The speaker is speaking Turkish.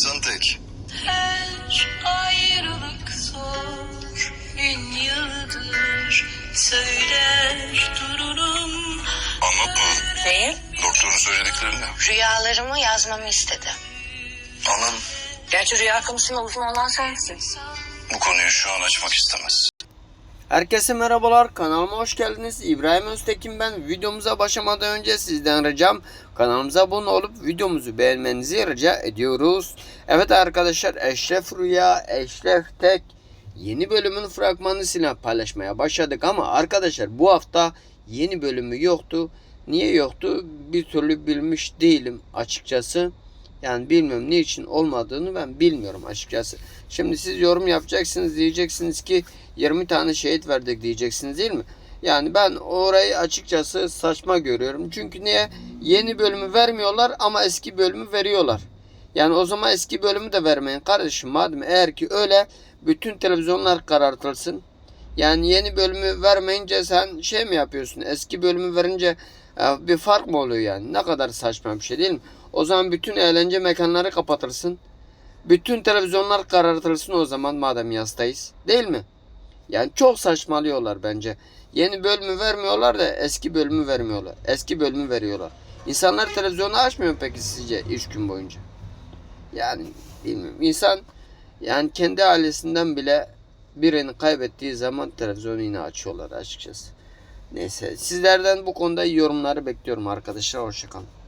İnsan tek. Her ayrılık zor bin yıldır söyler dururum. Anlatma. Neyi? Doktorun söylediklerini. Rüyalarımı yazmamı istedi. Anladım. Gerçi rüya konusunda uzun olan sensin. Bu konuyu şu an açmak istemez. Herkese merhabalar kanalıma hoş geldiniz. İbrahim Öztekin ben. Videomuza başlamadan önce sizden ricam kanalımıza abone olup videomuzu beğenmenizi rica ediyoruz. Evet arkadaşlar Eşref Rüya Eşref Tek yeni bölümün fragmanını paylaşmaya başladık ama arkadaşlar bu hafta yeni bölümü yoktu. Niye yoktu? Bir türlü bilmiş değilim açıkçası yani bilmiyorum niçin olmadığını ben bilmiyorum açıkçası. Şimdi siz yorum yapacaksınız diyeceksiniz ki 20 tane şehit verdik diyeceksiniz değil mi? Yani ben orayı açıkçası saçma görüyorum. Çünkü niye? Yeni bölümü vermiyorlar ama eski bölümü veriyorlar. Yani o zaman eski bölümü de vermeyin kardeşim. Madem eğer ki öyle bütün televizyonlar karartılsın. Yani yeni bölümü vermeyince sen şey mi yapıyorsun? Eski bölümü verince e, bir fark mı oluyor yani? Ne kadar saçma bir şey değil mi? O zaman bütün eğlence mekanları kapatırsın. Bütün televizyonlar karartılsın o zaman madem yastayız. Değil mi? Yani çok saçmalıyorlar bence. Yeni bölümü vermiyorlar da eski bölümü vermiyorlar. Eski bölümü veriyorlar. İnsanlar televizyonu açmıyor peki sizce iş gün boyunca? Yani bilmiyorum. İnsan yani kendi ailesinden bile birini kaybettiği zaman televizyonu yine açıyorlar açıkçası. Neyse sizlerden bu konuda yorumları bekliyorum arkadaşlar. Hoşçakalın.